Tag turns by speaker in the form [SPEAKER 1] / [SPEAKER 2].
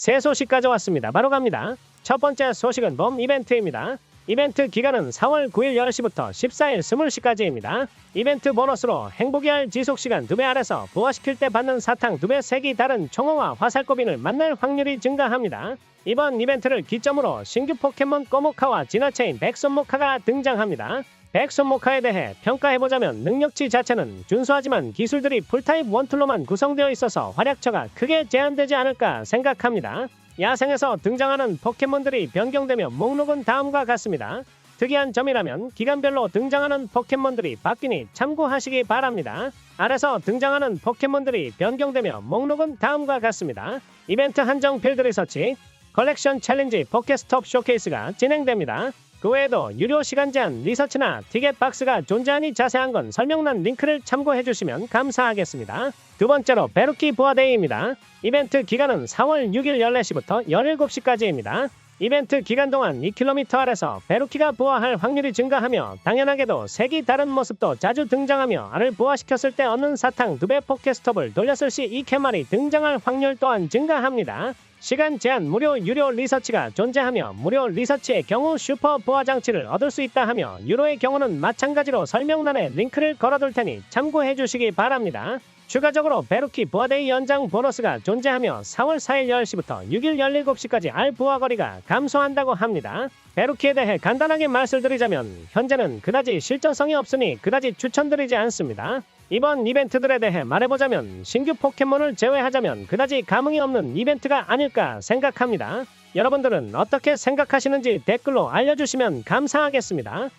[SPEAKER 1] 새 소식 가져왔습니다. 바로 갑니다. 첫 번째 소식은 봄 이벤트입니다. 이벤트 기간은 4월 9일 10시부터 14일 20시까지입니다. 이벤트 보너스로 행복이 할 지속시간 2배 아래서 부화시킬 때 받는 사탕 2배 색이 다른 청어와 화살꼬비를 만날 확률이 증가합니다. 이번 이벤트를 기점으로 신규 포켓몬 꼬모카와 진화체인 백손모카가 등장합니다. 백손모카에 대해 평가해보자면 능력치 자체는 준수하지만 기술들이 풀타입 원툴로만 구성되어 있어서 활약처가 크게 제한되지 않을까 생각합니다. 야생에서 등장하는 포켓몬들이 변경되며 목록은 다음과 같습니다. 특이한 점이라면 기간별로 등장하는 포켓몬들이 바뀌니 참고하시기 바랍니다. 아래서 등장하는 포켓몬들이 변경되며 목록은 다음과 같습니다. 이벤트 한정 필드 리서치, 컬렉션 챌린지 포켓스톱 쇼케이스가 진행됩니다. 그 외에도 유료 시간 제한 리서치나 티켓 박스가 존재하니 자세한 건 설명란 링크를 참고해 주시면 감사하겠습니다. 두 번째로 베루키 부하데이입니다. 이벤트 기간은 4월 6일 14시부터 17시까지입니다. 이벤트 기간 동안 2km 아래서 베루키가 부화할 확률이 증가하며 당연하게도 색이 다른 모습도 자주 등장하며 알을 부화시켰을 때 얻는 사탕 2배 포켓스톱을 돌렸을 시이 캐말이 등장할 확률 또한 증가합니다. 시간 제한 무료 유료 리서치가 존재하며 무료 리서치의 경우 슈퍼 부하 장치를 얻을 수 있다 하며 유료의 경우는 마찬가지로 설명란에 링크를 걸어둘 테니 참고해 주시기 바랍니다. 추가적으로 베루키 부하데이 연장 보너스가 존재하며 4월 4일 10시부터 6일 17시까지 알 부하 거리가 감소한다고 합니다. 베루키에 대해 간단하게 말씀드리자면 현재는 그다지 실전성이 없으니 그다지 추천드리지 않습니다. 이번 이벤트들에 대해 말해보자면 신규 포켓몬을 제외하자면 그다지 감흥이 없는 이벤트가 아닐까 생각합니다. 여러분들은 어떻게 생각하시는지 댓글로 알려주시면 감사하겠습니다.